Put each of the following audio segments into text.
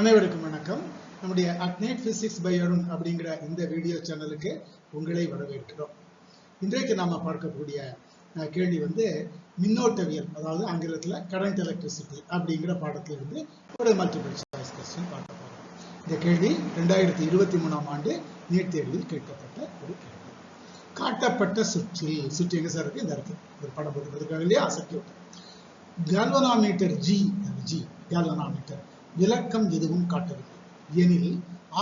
அனைவருக்கும் வணக்கம். நம்முடைய அட்னேட் பிசிக்ஸ் பை அருண் அப்படிங்கிற இந்த வீடியோ சேனலுக்கு உங்களை வரவேற்கிறோம். இன்றைக்கு நாம பார்க்கக்கூடிய கேள்வி வந்து மின்னோட்டவியல் அதாவது ஆங்கிலத்தில் கரண்ட் எலக்ட்ரிசிட்டி அப்படிங்கிற பாடத்திலிருந்து ஒரு மல்டிபிள் சாய்ஸ் கொஸ்டின் பார்க்க போகிறோம் இந்த கேள்வி ரெண்டாயிரத்தி இருபத்தி மூணாம் ஆண்டு நீட் தேர்வில் கேட்கப்பட்ட ஒரு கேள்வி. காட்டப்பட்ட சுற்றில் சுற்று எங்க சார் இருக்கு? இந்த இருக்கு ஒரு படம் போட்டுக்கிறதுக்காக இல்லையா? Circuit galvanometer G G galvanometer விளக்கம் எதுவும் காட்டவில்லை. எனில்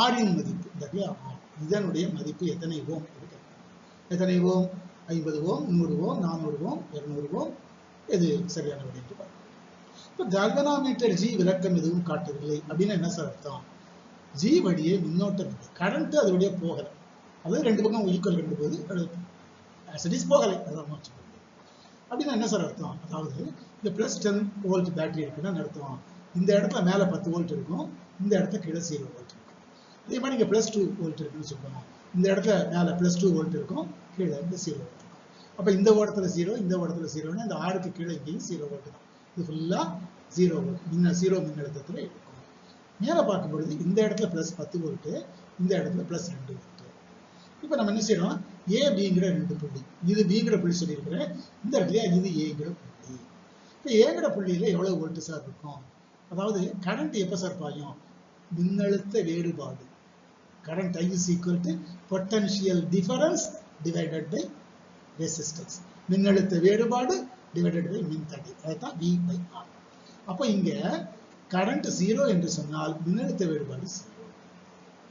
ஆரின் மதிப்பு இந்த இடத்துல இதனுடைய மதிப்பு எத்தனை ஓம் இருக்கு எத்தனை ஓம்? ஐம்பது ஓம் நூறு ஓம் நானூறு ஓம் இருநூறு ஓம் எது சரியான விடை என்று இப்போ கால்வனாமீட்டர் ஜி விளக்கம் எதுவும் காட்டவில்லை அப்படின்னு என்ன சார் அர்த்தம்? ஜி வழியே மின்னோட்டம் இல்லை. கரண்ட் அது வழியே போகலை. அது ரெண்டு பக்கம் ஈக்குவல் ரெண்டு போது இஸ் போகலை. அதான் வச்சுக்கோங்க. அப்படின்னா என்ன சார் அர்த்தம்? அதாவது இந்த ப்ளஸ் டென் வோல்ட் பேட்டரி இருக்குன்னா அர்த்தம்? இந்த இடத்துல மேலே பத்து வோல்ட் இருக்கும். இந்த இடத்துல கீழே ஜீரோ வோல்ட் இருக்கும். இதே மாதிரி இங்கே ப்ளஸ் டூ வோல்ட் இருக்குன்னு சொல்லுவாங்க இந்த இடத்துல மேலே ப்ளஸ் டூ வோல்ட் இருக்கும். கீழே இந்த ஜீரோ வோல்ட் இருக்கும். அப்போ இந்த ஓரத்தில் ஜீரோ இந்த ஓரத்தில் ஜீரோன்னா இந்த ஆறுக்கு கீழே இங்கேயும் ஜீரோ வோல்ட் தான். இது ஃபுல்லாக ஜீரோ வோல்ட் மின்ன ஜீரோ மின்னழுத்தத்தில் இருக்கும். மேலே பார்க்கும் பொழுது இந்த இடத்துல ப்ளஸ் பத்து வோல்ட்டு இந்த இடத்துல ப்ளஸ் ரெண்டு வோல்ட்டு இப்போ நம்ம என்ன செய்யறோம்? ஏ பிங்கிற ரெண்டு புள்ளி. இது பிங்கிற புள்ளி சொல்லியிருக்கிறேன். இந்த இடத்துல இது ஏங்கிற புள்ளி. இப்போ ஏங்கிற புள்ளியில் எவ்வளோ வோல்ட்டு சார் இருக்கும்? அதாவது கரண்ட் எப்போ சார் பாயும்? மின்னழுத்த வேறுபாடு. Current I is equal to potential difference divided by resistance மின்னழுத்த வேறுபாடு டிவைடட் பை மின்தடை. அதுதான் வி பை ஆர் அப்போ இங்கே கரண்ட் ஜீரோ என்று சொன்னால் மின்னழுத்த வேறுபாடு ஜீரோ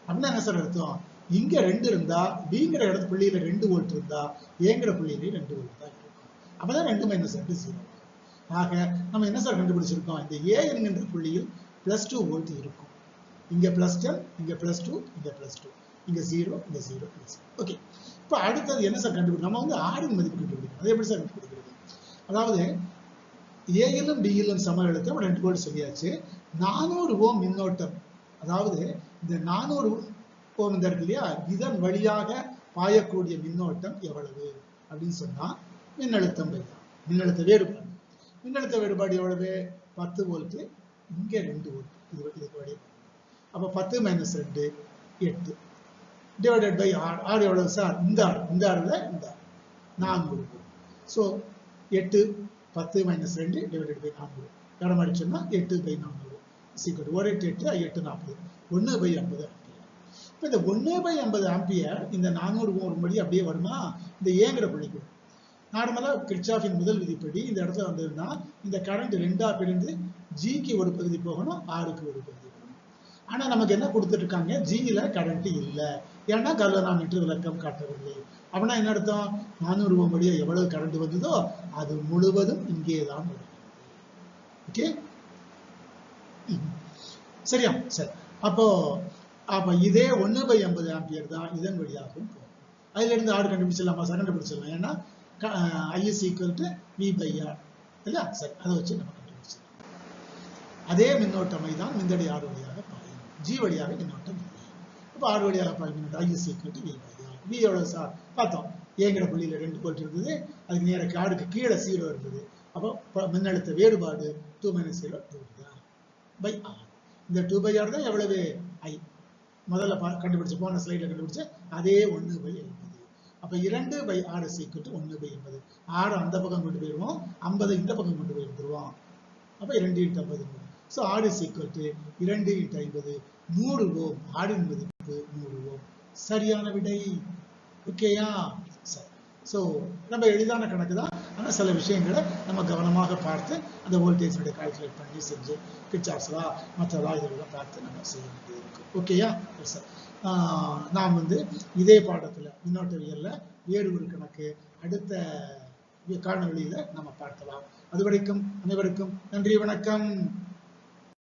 அப்படின்னா என்ன சார் அர்த்தம்? இங்க ரெண்டு இருந்தா பிங்கிற இடத்து புள்ளியில ரெண்டு வோல்ட் இருந்தா ஏங்கிற புள்ளியில ரெண்டு வோல்ட் தான் இருக்கும். அப்பதான் ரெண்டு மைனஸ் ரெண்டு ஜீரோ ஆக நம்ம என்ன சார் கண்டுபிடிச்சிருக்கோம்? இந்த ஏ என்கின்ற புள்ளியில் பிளஸ் டூ வோல்ட் இருக்கும். இங்க பிளஸ் டென் இங்க பிளஸ் டூ இங்க பிளஸ் டூ இங்க ஜீரோ இங்க ஜீரோ பிளஸ் ஓகே இப்போ அடுத்தது என்ன சார் கண்டுபிடிக்கும் நம்ம வந்து ஆரின் மதிப்பு கண்டுபிடிக்கணும். அது எப்படி சார் கண்டுபிடிக்கிறது? அதாவது ஏயிலும் பியிலும் சம எழுத்து ஒரு ரெண்டு கோடி சொல்லியாச்சு. நானூறு ஓம் மின்னோட்டம் அதாவது இந்த நானூறு ஓம் இந்த இருக்கு இல்லையா? இதன் வழியாக பாயக்கூடிய மின்னோட்டம் எவ்வளவு? அப்படின்னு சொன்னா மின்னழுத்தம் வைதான் மின்னழுத்த வேறுபாடு. மின்னழுத்த வேறுபாடு எவ்வளவு? பத்து வோல்ட்டு இங்கே ரெண்டு வோல்ட் இது இதுக்கு வழி. அப்போ பத்து மைனஸ் ரெண்டு எட்டு. டிவைடட் பை ஆர் ஆர் எவ்வளவு சார் இந்த ஆறு இந்த ஆறுல இந்த ஆறு நானூறு ஸோ எட்டு பத்து மைனஸ் ரெண்டு டிவைடட் பை நான்கு கடன் அடிச்சோம்னா எட்டு பை நான்கு சீக்கிரம் ஒரு எட்டு எட்டு எட்டு நாற்பது. ஒன்று பை ஐம்பது ஆம்பியர் இப்போ இந்த ஒன்று பை ஐம்பது ஆம்பியர் இந்த நானூறு வரும்படி அப்படியே வருமா? இந்த ஏங்கிற புள்ளிக்கு நார்மலாக கிரிச்சாஃபின் முதல் விதிப்படி இந்த இடத்துல வந்ததுன்னா இந்த கரண்ட் ரெண்டா பிரிந்து ஜிக்கு ஒரு பகுதி போகணும் ஆறுக்கு ஒரு பகுதி போகணும். ஆனா நமக்கு என்ன கொடுத்துட்டு ஜியில் கரண்ட் இல்லை. ஏன்னா கல்வனாமீட்டர் விளக்கம் காட்டவில்லை. அப்படின்னா என்ன அர்த்தம்? நானூறு ரூபாய் வழியா எவ்வளவு கரண்ட் வந்ததோ அது முழுவதும் இங்கே தான் ஓகே சரியா? சரி. அப்போ அப்ப இதே ஒண்ணு பை ஐம்பது ஆம்பியர் தான் இதன் வழியாகவும் போகும். அதுல இருந்து ஆறு கண்டுபிடிச்சிடலாமா? சார் கண்டுபிடிச்சிடலாம்? ஏன்னா I is equal to V by R இல்ல சரி அதை வச்சு நம்ம கண்டுபிடிச்சிடலாம் அதே மின்னோட்டமை தான் மிந்தடி ஆறு வழியாக பாயும் ஜி வழியாக மின்னோட்டம் இல்லை அப்போ ஆறு வழியாக பாயும் மின்னோட்டம் is equal to V by R V எவ்வளவு சார் பார்த்தோம் ஏங்கிற புள்ளியில ரெண்டு வோல்ட் இருந்தது அதுக்கு நேர காடுக்கு கீழே சீரோ இருந்தது அப்போ ப- மின்னழுத்த வேறுபாடு டூ மைனஸ் ஜீரோ டூ தான் பை ஆர் இந்த டூ பை ஆர் தான் எவ்வளவு ஐ முதல்ல பா- கண்டுபிடிச்ச போன ஸ்லைட்ல கண்டுபிடிச்ச அதே ஒன்று பை ஐம்பது அப்ப இரண்டு பை ஆறு சீக்கிரம் ஒன்று பை எண்பது ஆறு அந்த பக்கம் கொண்டு போயிடுவோம் ஐம்பது இந்த பக்கம் கொண்டு போய் வந்துருவோம் அப்ப இரண்டு இன்ட்டு ஐம்பது ஸோ ஆறு சீக்கிரட்டு இரண்டு இன்ட்டு ஐம்பது. நூறு ஓம். ஆடின் மதிப்பு நூறு ஓம். சரியான விடை. ஓகேயா? சரி. ஸோ நம்ம எளிதான கணக்கு தான். ஆனால் சில விஷயங்களை நம்ம கவனமாக பார்த்து அந்த வோல்டேஜோட கால்குலேட் பண்ணி செஞ்சு கிச்சார்ஸ்லா மற்றதா இதெல்லாம் பார்த்து நம்ம செய்ய வேண்டியது இருக்கு ஓகேயா சார் நாம் வந்து இதே பாடத்தில் மின்னோட்டவியலில் வேறு ஒரு கணக்கு அடுத்த காணொலியில் நம்ம பார்க்கலாம். அது வரைக்கும் அனைவருக்கும் நன்றி வணக்கம்.